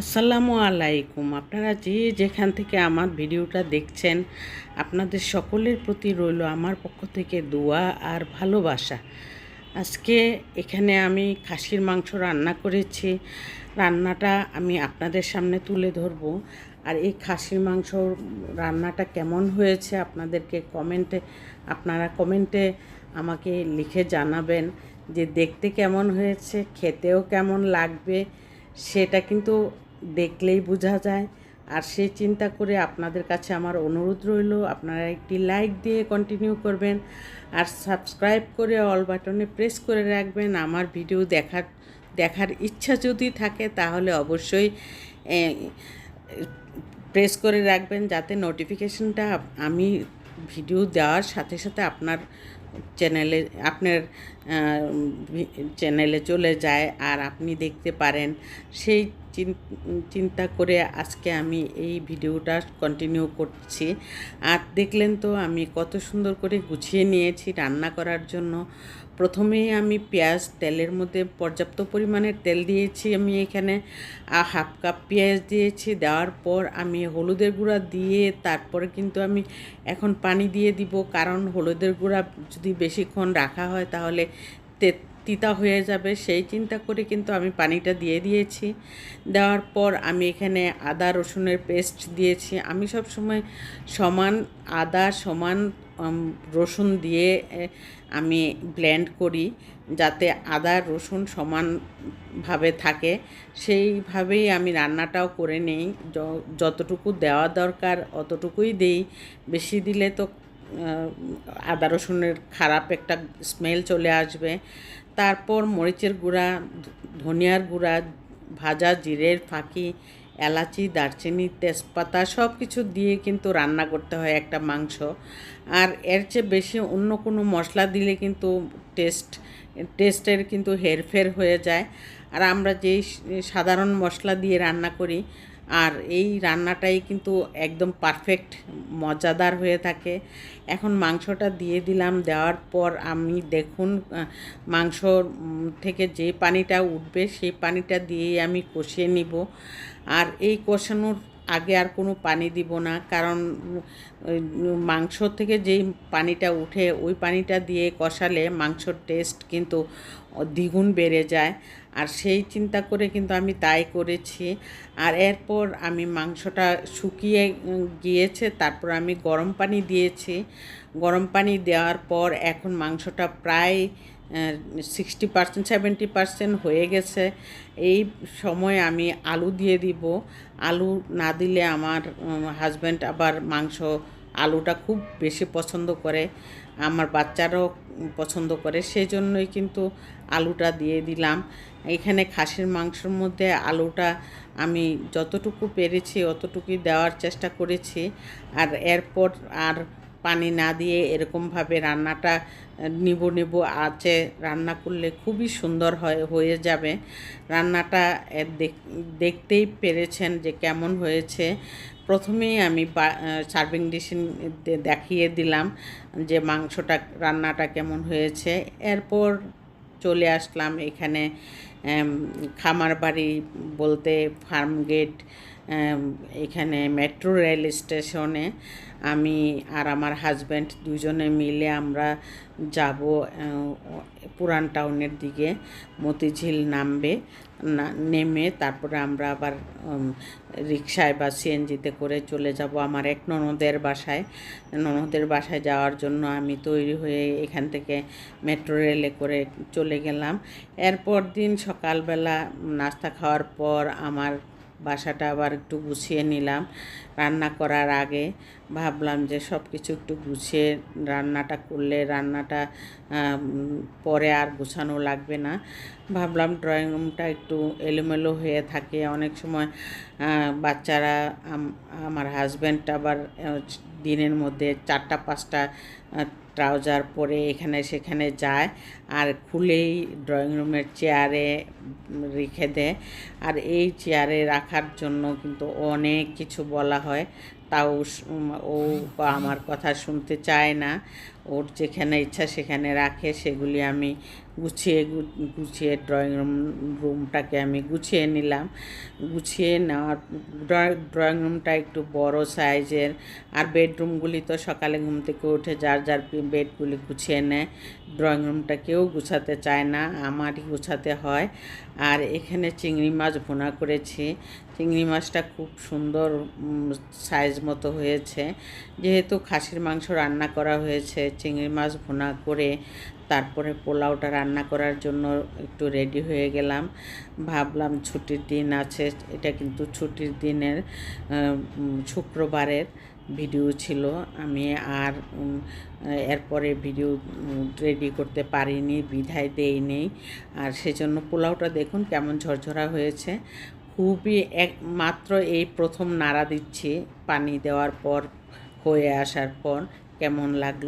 আসসালামু আলাইকুম। আপনারা যে যেখান থেকে আমার ভিডিওটা দেখছেন, আপনাদের সকলের প্রতি রইল আমার পক্ষ থেকে দোয়া আর ভালোবাসা। আজকে এখানে আমি খাসির মাংস রান্না করেছি। রান্নাটা আমি আপনাদের সামনে তুলে ধরবো। আর এই খাসির মাংস রান্নাটা কেমন হয়েছে আপনাদেরকে কমেন্টে, আপনারা কমেন্টে আমাকে লিখে জানাবেন যে দেখতে কেমন হয়েছে, খেতেও কেমন লাগবে, সেটা কিন্তু দেখলেই বোঝা যায়। আর সেই চিন্তা করে আপনাদের কাছে আমার অনুরোধ রইল, আপনারা একটি লাইক দিয়ে কন্টিনিউ করবেন। আর সাবস্ক্রাইব করে অল বাটনে প্রেস করে রাখবেন। আমার ভিডিও দেখার দেখার ইচ্ছা যদি থাকে তাহলে অবশ্যই প্রেস করে রাখবেন যাতে নোটিফিকেশনটা আমি ভিডিও দেওয়ার সাথে সাথে আপনার চ্যানেলে আপনার চ্যানেলে চলে যায় আর আপনি দেখতে পারেন। সেই চিন্তা করে আজকে আমি এই ভিডিওটা কন্টিনিউ করছি। আর দেখলেন তো আমি কত সুন্দর করে গুছিয়ে নিয়েছি রান্না করার জন্য। প্রথমেই আমি পেঁয়াজ তেলের মধ্যে পর্যাপ্ত পরিমাণে তেল দিয়েছি আমি এখানে। হাফ কাপ পেঁয়াজ দিয়েছি, দেওয়ার পর আমি হলুদের গুঁড়া দিয়ে তারপরে কিন্তু আমি এখন পানি দিয়ে দিব। কারণ হলুদের গুঁড়া যদি বেশিক্ষণ রাখা হয় তাহলে তিতা হয়ে যাবে, সেই চিন্তা করে কিন্তু আমি পানিটা দিয়ে দিয়েছি। দেওয়ার পর আমি এখানে আদা, রসুনের পেস্ট দিয়েছি। আমি সব সময় সমান আদা, সমান রসুন দিয়ে আমি ব্লেন্ড করি যাতে আদা, রসুন সমানভাবে থাকে। সেইভাবেই আমি রান্নাটাও করে নেই। যতটুকু দেওয়া দরকার অতটুকুই দেই। বেশি দিলে তো আদা, রসুনের খারাপ একটা স্মেল চলে আসবে। তারপর মরিচের গুঁড়া, ধনিয়ার গুঁড়া, ভাজা জিরের ফাঁকি, এলাচি, দারচিনি, তেজপাতা সব কিছু দিয়ে কিন্তু রান্না করতে হয় একটা মাংস। আর এর চেয়ে বেশি অন্য কোনো মশলা দিলে কিন্তু টেস্ট, টেস্টের কিন্তু হেরফের হয়ে যায়। আর আমরা যেই সাধারণ মশলা দিয়ে রান্না করি আর এই রান্নাটাই কিন্তু একদম পারফেক্ট মজাদার হয়ে থাকে। এখন মাংসটা দিয়ে দিলাম, দেওয়ার পর আমি দেখুন মাংস থেকে যে পানিটা উঠবে, সেই পানিটা দিয়েই আমি কষিয়ে নিব। আর এই কষানোর আগে আর কোনো পানি দিব না। কারণ মাংস থেকে যেই পানিটা উঠে, ওই পানিটা দিয়ে কষালে মাংসর টেস্ট কিন্তু দ্বিগুণ বেড়ে যায়। আর সেই চিন্তা করে কিন্তু আমি তাই করেছি। আর এরপর আমি মাংসটা শুকিয়ে গিয়েছে, তারপর আমি গরম পানি দিয়েছি। গরম পানি দেওয়ার পর এখন মাংসটা প্রায় সিক্সটি পার্সেন্ট সেভেন্টি পার্সেন্ট হয়ে গেছে। এই সময় আমি আলু দিয়ে দিব। আলু না দিলে আমার হাজব্যান্ড আবার মাংস, আলুটা খুব বেশি পছন্দ করে। আমার বাচ্চারাও পছন্দ করে সেই জন্যই কিন্তু আলুটা দিয়ে দিলাম। এখানে খাসির মাংসের মধ্যে আলুটা আমি যতটুকু পেরেছি, অতটুকুই দেওয়ার চেষ্টা করেছি। আর এরপর আর পানি না দিয়ে এরকমভাবে রান্নাটা নিব নিব আছে। রান্না করলে খুবই সুন্দর হয়, হয়ে যাবে। রান্নাটা দেখতেই পেরেছেন যে কেমন হয়েছে। প্রথমেই আমি সার্ভিং ডিশে দেখিয়ে দিলাম যে মাংসটা, রান্নাটা কেমন হয়েছে। এরপর চলে আসলাম এখানে খামার বাড়ি বলতে ফার্ম গেট এখানে মেট্রো রেল স্টেশনে আমি আর আমার হাজব্যান্ড দুজনে মিলে আমরা যাব পুরান টাউনের দিকে, মতিঝিল নামবে নেমে তারপরে আমরা আবার রিক্সায় বা সিএনজিতে করে চলে যাব। আমার এক ননদের বাসায়। ননদের বাসায় যাওয়ার জন্য আমি তৈরি হয়ে এখান থেকে মেট্রো রেলে করে চলে গেলাম। এরপর দিন সকালবেলা নাস্তা খাওয়ার পর আমার বাসাটা আবার একটু গুছিয়ে নিলাম। রান্না করার আগে ভাবলাম যে সব কিছু একটু গুছিয়ে রান্নাটা করলে রান্নাটা পরে আর গুছানো লাগবে না। ভাবলাম ড্রয়িং রুমটা একটু এলোমেলো হয়ে থাকে। অনেক সময় বাচ্চারা আমার হাজব্যান্ড আবার দিনের মধ্যে চারটা, পাঁচটা ট্রাউজার পরে এখানে সেখানে যায় আর খুলেই ড্রয়িং রুমের চেয়ারে রেখে দেয়। আর এই চেয়ারে রাখার জন্য কিন্তু অনেক কিছু বলা হয়। তাও ও আমার কথা শুনতে চায় না। ওর যেখানে ইচ্ছা সেখানে রাখে। সেগুলি আমি গুছিয়ে গুছিয়ে ড্রয়িং রুম, রুমটাকে আমি গুছিয়ে নিলাম। গুছিয়ে নেওয়ার, ড্রয়িং রুমটা একটু বড় সাইজের। আর বেডরুমগুলি তো সকালে ঘুম থেকে উঠে যার যার বেডগুলি গুছিয়ে নেয়। ড্রয়িং রুমটা কেউ গুছাতে চায় না, আমারই গুছাতে হয়। আর এখানে চিংড়ি মাছ ভুনা করেছি। চিংড়ি মাছটা খুব সুন্দর সাইজ মতো হয়েছে। যেহেতু খাসির মাংস রান্না করা হয়েছে, চিংড়ি মাছ ভুনা করে তারপরে পোলাওটা রান্না করার জন্য একটু রেডি হয়ে গেলাম। ভাবলাম ছুটির দিন আছে, এটা কিন্তু ছুটির দিনের শুক্রবারের। ভিডিও ছিল। আমি আর এরপরে ভিডিও রেডি করতে পারিনি, বিধায় দেই নেই আর সেজন্য পোলাওটা দেখুন কেমন ঝরঝরা হয়েছে। খুবই একমাত্র এই প্রথম নাড়া দিচ্ছি। পানি দেওয়ার পর, হয়ে আসার পর কেমন লাগল